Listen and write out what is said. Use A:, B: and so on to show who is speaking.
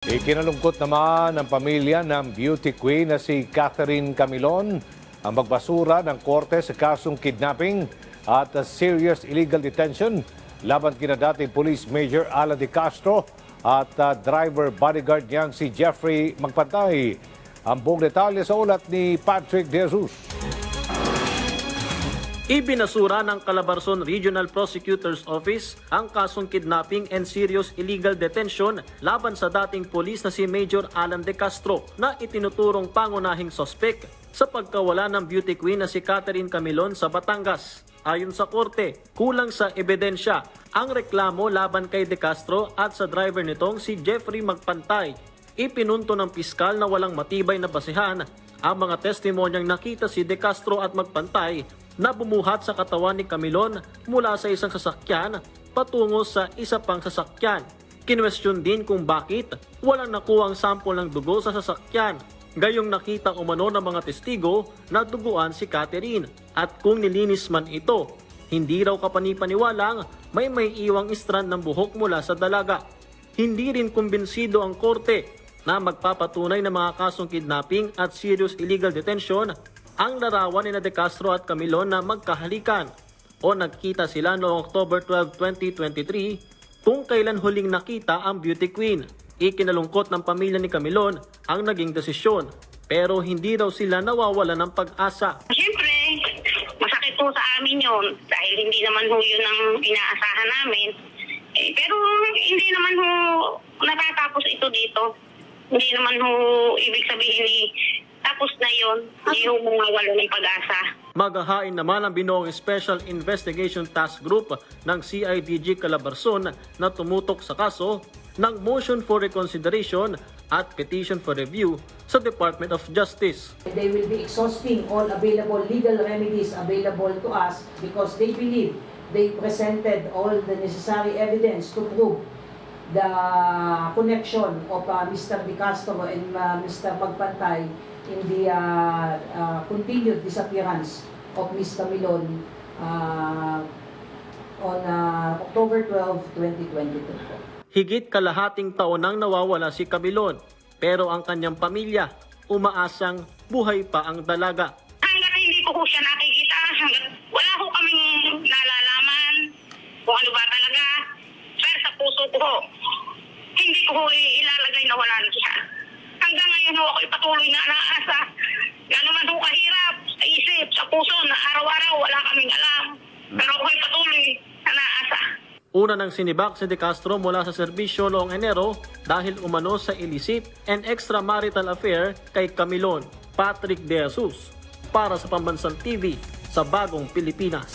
A: Ikinalungkot naman ng pamilya ng beauty queen na si Catherine Camilon ang magbasura ng korte sa kasong kidnapping at serious illegal detention laban kina dating Police Major Alan De Castro at uh, driver bodyguard niyang si Jeffrey Magpantay. Ang buong detalye sa ulat ni Patrick De Jesus.
B: Ibinasura ng Calabarzon Regional Prosecutor's Office ang kasong kidnapping and serious illegal detention laban sa dating polis na si Major Alan De Castro na itinuturong pangunahing sospek sa pagkawala ng beauty queen na si Catherine Camilon sa Batangas. Ayon sa korte, kulang sa ebidensya ang reklamo laban kay De Castro at sa driver nitong si Jeffrey Magpantay. Ipinunto ng piskal na walang matibay na basehan ang mga testimonyang nakita si De Castro at Magpantay na bumuhat sa katawan ni Camilon mula sa isang sasakyan patungo sa isa pang sasakyan. Kinwestiyon din kung bakit walang nakuhang sample ng dugo sa sasakyan. Gayong nakita umano ng mga testigo na duguan si Catherine at kung nilinis man ito, hindi raw kapanipaniwalang may may iwang strand ng buhok mula sa dalaga. Hindi rin kumbinsido ang korte na magpapatunay ng mga kasong kidnapping at serious illegal detention ang larawan ni De Castro at Camilon na magkahalikan o nagkita sila noong October 12, 2023 kung kailan huling nakita ang beauty queen. Ikinalungkot ng pamilya ni Camilon ang naging desisyon pero hindi raw sila nawawala ng pag-asa.
C: Siyempre, masakit po sa amin yun dahil hindi naman ho yun ang inaasahan namin. Eh, pero hindi naman ho natatapos ito dito. Hindi naman ho ibig sabihin ni tapos na yun. Hindi ho mawawala ng pag-asa.
B: Maghahain naman ang binuong Special Investigation Task Group ng CIDG Calabarzon na tumutok sa kaso ng motion for reconsideration at petition for review sa Department of Justice.
D: They will be exhausting all available legal remedies available to us because they believe they presented all the necessary evidence to prove the connection of uh, Mr. De Castro and uh, Mr. Magpantay in the uh, uh, continued disappearance of Ms. Camilon uh, on uh, October 12, 2022. po.
B: Higit kalahating taon nang nawawala si Camilon pero ang kanyang pamilya umaasang buhay pa ang dalaga.
C: Hanggang hindi ko ho siya nakikita, hanggang wala ho kaming nalalaman kung ano ba talaga. Pero sa puso ko ho, hindi ko ho ilalagay na wala na siya. Hanggang ngayon ho ako'y patuloy na naasa. Gano'n man ho kahirap sa isip, sa puso, na araw-araw wala kaming alam. Pero ako'y patuloy na naasa.
B: Una nang sinibak si De Castro mula sa serbisyo noong Enero dahil umano sa illicit and extramarital affair kay Camilon, Patrick De Jesus para sa Pambansang TV sa Bagong Pilipinas.